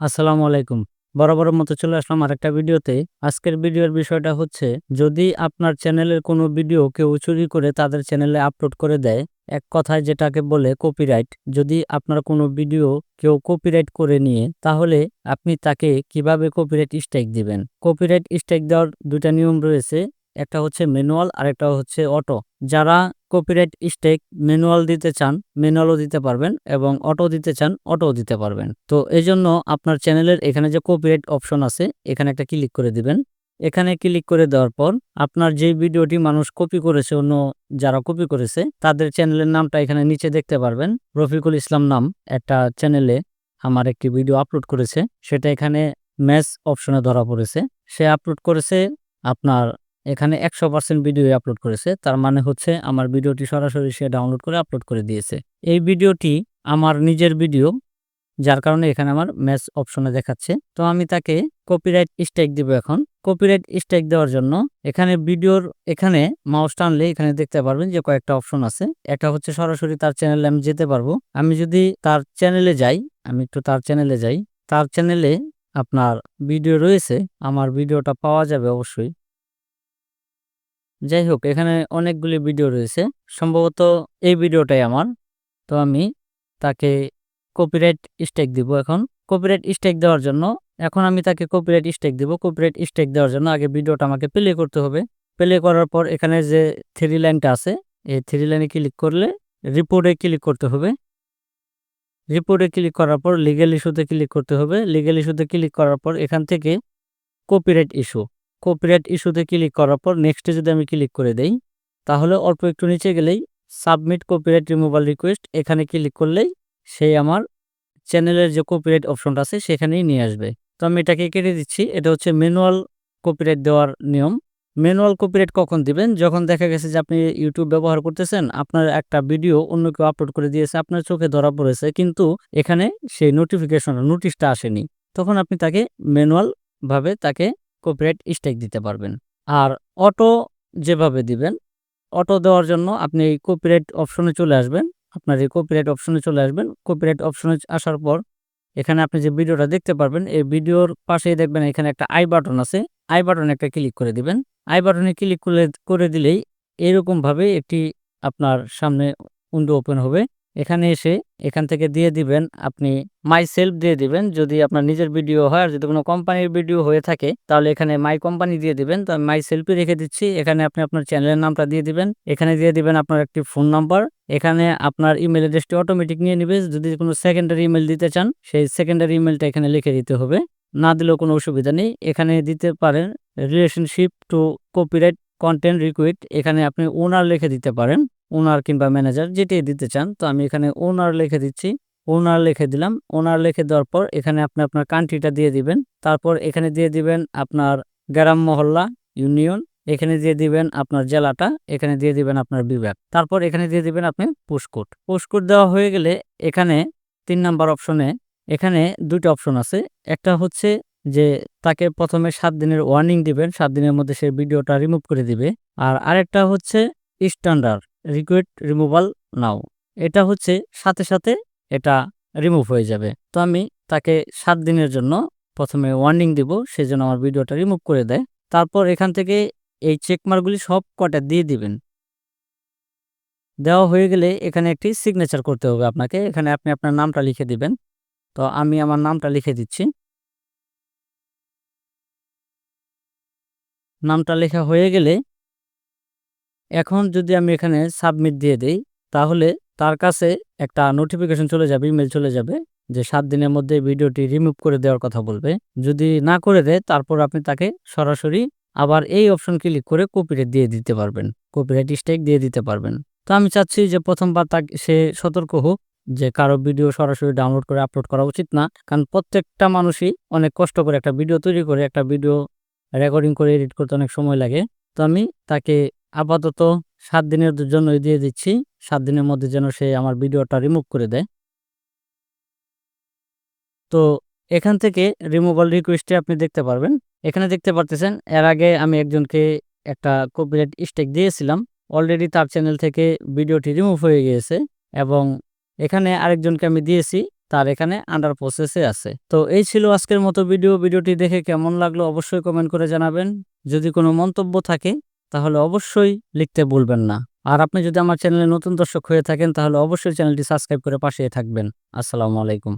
আসসালামু আলাইকুম। বরাবরের মতো চলে আসলাম আরেকটা ভিডিওতে। আজকের ভিডিওর বিষয়টা হচ্ছে, যদি আপনার চ্যানেলের কোনো ভিডিও কেউ চুরি করে তাদের চ্যানেলে আপলোড করে দেয়, এক কথায় যেটাকে বলে কপিরাইট যদি আপনার কোনো ভিডিও কেউ কপিরাইট করে নিয়ে, তাহলে আপনি তাকে কীভাবে কপিরাইট স্ট্রাইক দিবেন? কপিরাইট স্ট্রাইক দেওয়ার দুইটা নিয়ম রয়েছে। একটা হচ্ছে ম্যানুয়াল আর একটা হচ্ছে অটো। যারা কপিরাইট স্টেক ম্যানুয়াল দিতে চান, ম্যানুয়ালও দিতে পারবেন এবং অটো দিতে চান, অটোও দিতে পারবেন। তো এই জন্য আপনার চ্যানেলের এখানে যে কপিরাইট অপশন আছে, এখানে একটা ক্লিক করে দিবেন। এখানে ক্লিক করে দেওয়ার পর আপনার যে ভিডিওটি মানুষ কপি করেছে, অন্য যারা কপি করেছে, তাদের চ্যানেলের নামটা এখানে নিচে দেখতে পারবেন। রফিকুল ইসলাম নাম একটা চ্যানেলে আমার একটি ভিডিও আপলোড করেছে। সেটা এখানে ম্যাচ অপশনে ধরা পড়েছে। সে আপলোড করেছে আপনার এখানে একশো পার্সেন্ট ভিডিও আপলোড করেছে। তার মানে হচ্ছে আমার ভিডিওটি সরাসরি সে ডাউনলোড করে আপলোড করে দিয়েছে। এই ভিডিওটি আমার নিজের ভিডিও, যার কারণে এখানে আমার ম্যাচ অপশনে দেখাচ্ছে। তো আমি তাকে কপিরাইট স্ট্রাইক দিব এখন। কপিরাইট স্ট্রাইক দেওয়ার জন্য এখানে ভিডিওর, এখানে মাউস টানলে এখানে দেখতে পারবেন যে কয়েকটা অপশন আছে। একটা হচ্ছে সরাসরি তার চ্যানেলে আমি যেতে পারব। আমি যদি তার চ্যানেলে যাই, আমি একটু তার চ্যানেলে যাই, তার চ্যানেলে আপনার ভিডিও রয়েছে, আমার ভিডিওটা পাওয়া যাবে অবশ্যই। যাই হোক এখানে অনেকগুলি ভিডিও রয়েছে। সম্ভবত এই ভিডিওটাই আমার। তো আমি তাকে কপিরাইট স্টেক দিব এখন। কপিরাইট স্টেক দেওয়ার জন্য, এখন আমি তাকে কপিরাইট স্টেক দিব। কপিরাইট স্টেক দেওয়ার জন্য আগে ভিডিওটা আমাকে প্লে করতে হবে। প্লে করার পর এখানে যে থ্রি লাইনটা আছে, এই থ্রি লাইনে ক্লিক করলে রিপোর্টে ক্লিক করতে হবে। রিপোর্টে ক্লিক করার পর লিগেল ইস্যুতে ক্লিক করতে হবে। লিগেল ইস্যুতে ক্লিক করার পর এখান থেকে কপিরাইট ইস্যু কপিরাইট ইস্যুতে ক্লিক করার পর নেক্সটে যদি আমি ক্লিক করে দেই, তাহলে অল্প একটু নিচে গেলেই সাবমিট কপিরাইট রিমুভাল রিকোয়েস্ট এখানে ক্লিক করলেই সেই আমার চ্যানেলের যে কপিরাইট অপশনটা আছে সেখানেই নিয়ে আসবে। তো আমি এটাকে কেটে দিচ্ছি, এটা হচ্ছে ম্যানুয়াল কপিরাইট দেওয়ার নিয়ম। ম্যানুয়াল কপিরাইট কখন দিবেন? যখন দেখা গেছে যে আপনি ইউটিউব ব্যবহার করতেছেন, আপনার একটা ভিডিও অন্য কেউ আপলোড করে দিয়েছে, আপনার চোখে ধরা পড়েছে, কিন্তু এখানে সেই নোটিফিকেশন নোটিশটা আসেনি। তখন আপনি তাকে ম্যানুয়াল ভাবে তাকে কপিরাইট স্ট্রাইক দিতে পারবেন। আর অটো যেভাবে দিবেন অটো দেওয়ার জন্য আপনি এই কপিরাইট অপশনে চলে আসবেন। আপনার এই কপিরাইট অপশনে চলে আসবেন। কপিরাইট অপশনে আসার পর এখানে আপনি যে ভিডিওটা দেখতে পারবেন, এই ভিডিওর পাশেই দেখবেন এখানে একটা আই বাটন আছে। আই বাটনে একটা ক্লিক করে দিবেন। আই বাটনে ক্লিক করে করে দিলেই এরকমভাবে একটি আপনার সামনে উইন্ডো ওপেন হবে। এখানে এসে এখান থেকে দিয়ে দিবেন, আপনি মাই সেলফ দিয়ে দিবেন। যদি আপনার নিজের ভিডিও হয় আর যদি কোনো কোম্পানির ভিডিও হয়ে থাকে, তাহলে এখানে মাই কোম্পানি দিয়ে দিবেন। তো মাই সেলফি রেখে দিচ্ছি। এখানে আপনি আপনার চ্যানেলের নামটা দিয়ে দিবেন। এখানে দিয়ে দিবেন আপনার একটি ফোন নাম্বার এখানে আপনার ইমেল অ্যাড্রেসটি অটোমেটিক নিয়ে নেবে। যদি কোনো সেকেন্ডারি ইমেল দিতে চান, সেই সেকেন্ডারি ইমেলটা এখানে লিখে দিতে হবে। না দিলেও কোনো অসুবিধা নেই। এখানে দিতে পারেন relationship to copyright content required এখানে আপনি ওনার লিখে দিতে পারেন ওনার কিংবা ম্যানেজার যেটি দিতে চান। তো আমি এখানে ওনার লিখে দিচ্ছি। ওনার লিখে দিলাম। ওনার লিখে দেওয়ার পর এখানে আপনি আপনার কান্ট্রিটা দিয়ে দিবেন। তারপর এখানে দিয়ে দিবেন আপনার গ্রাম মহল্লা ইউনিয়ন এখানে দিয়ে দিবেন আপনার জেলাটা, এখানে দিয়ে দিবেন আপনার বিভাগ। তারপর এখানে দিয়ে দিবেন আপনি পুষ্কোট পুষ্কোট দেওয়া হয়ে গেলে এখানে তিন নাম্বার অপশনে এখানে দুইটা অপশন আছে। একটা হচ্ছে যে তাকে প্রথমে সাত দিনের ওয়ার্নিং দিবেন, সাত দিনের মধ্যে সে ভিডিওটা রিমুভ করে দিবে। আর আরেকটা হচ্ছে স্ট্যান্ডার্ড রিকোয়েস্ট রিমুভাল নাও এটা হচ্ছে সাথে সাথে এটা রিমুভ হয়ে যাবে। তো আমি তাকে সাত দিনের জন্য প্রথমে ওয়ার্নিং দিব, সে যেন আমার ভিডিওটা রিমুভ করে দেয়। তারপর এখান থেকে এই চেকমার্কগুলি সব কটা দিয়ে দিবেন। দেওয়া হয়ে গেলে এখানে একটি সিগনেচার করতে হবে আপনাকে। এখানে আপনি আপনার নামটা লিখে দিবেন। তো আমি আমার নামটা লিখে দিচ্ছি। নামটা লেখা হয়ে গেলে এখন যদি আমি এখানে সাবমিট দিয়ে দেই, তাহলে তার কাছে একটা নোটিফিকেশন চলে যাবে ইমেল চলে যাবে, যে সাত দিনের মধ্যে ভিডিওটি রিমুভ করে দেওয়ার কথা বলবে। যদি না করে দেয়, তারপর আপনি তাকে সরাসরি আবার এই অপশন ক্লিক করে কপিরাইট দিয়ে দিতে পারবেন। কপিরাইট স্টেক দিয়ে দিতে পারবেন। তো আমি চাচ্ছি যে প্রথমবার তাকে, সে সতর্ক হোক, যে কারও ভিডিও সরাসরি ডাউনলোড করে আপলোড করা উচিত না। কারণ প্রত্যেকটা মানুষই অনেক কষ্ট করে একটা ভিডিও তৈরি করে, একটা ভিডিও রেকর্ডিং করে এডিট করতে অনেক সময় লাগে। তো আমি তাকে আপাতত সাত দিনের জন্যই দিয়ে দিচ্ছি। সাত দিনের মধ্যে যেন সে আমার ভিডিওটা রিমুভ করে দেয়। তো এখান থেকে রিমুভাল রিকোয়েস্টে আপনি দেখতে পারবেন। এখানে দেখতে পারতেছেন, এর আগে আমি একজনকে একটা কপিরাইট স্টেক দিয়েছিলাম। অলরেডি তার চ্যানেল থেকে ভিডিওটি রিমুভ হয়ে গিয়েছে এবং এখানে আরেকজনকে আমি দিয়েছি। তার এখানে আন্ডার প্রসেসে আছে। তো এই ছিল আজকের মতো ভিডিও ভিডিওটি দেখে কেমন লাগল অবশ্যই কমেন্ট করে জানাবেন। যদি কোনো মন্তব্য থাকে, তাহলে অবশ্যই লিখতে ভুলবেন না। আর আপনি যদি আমার চ্যানেলে নতুন দর্শক হয়ে থাকেন, তাহলে অবশ্যই চ্যানেলটি সাবস্ক্রাইব করে পাশে থাকবেন। আসসালামু আলাইকুম।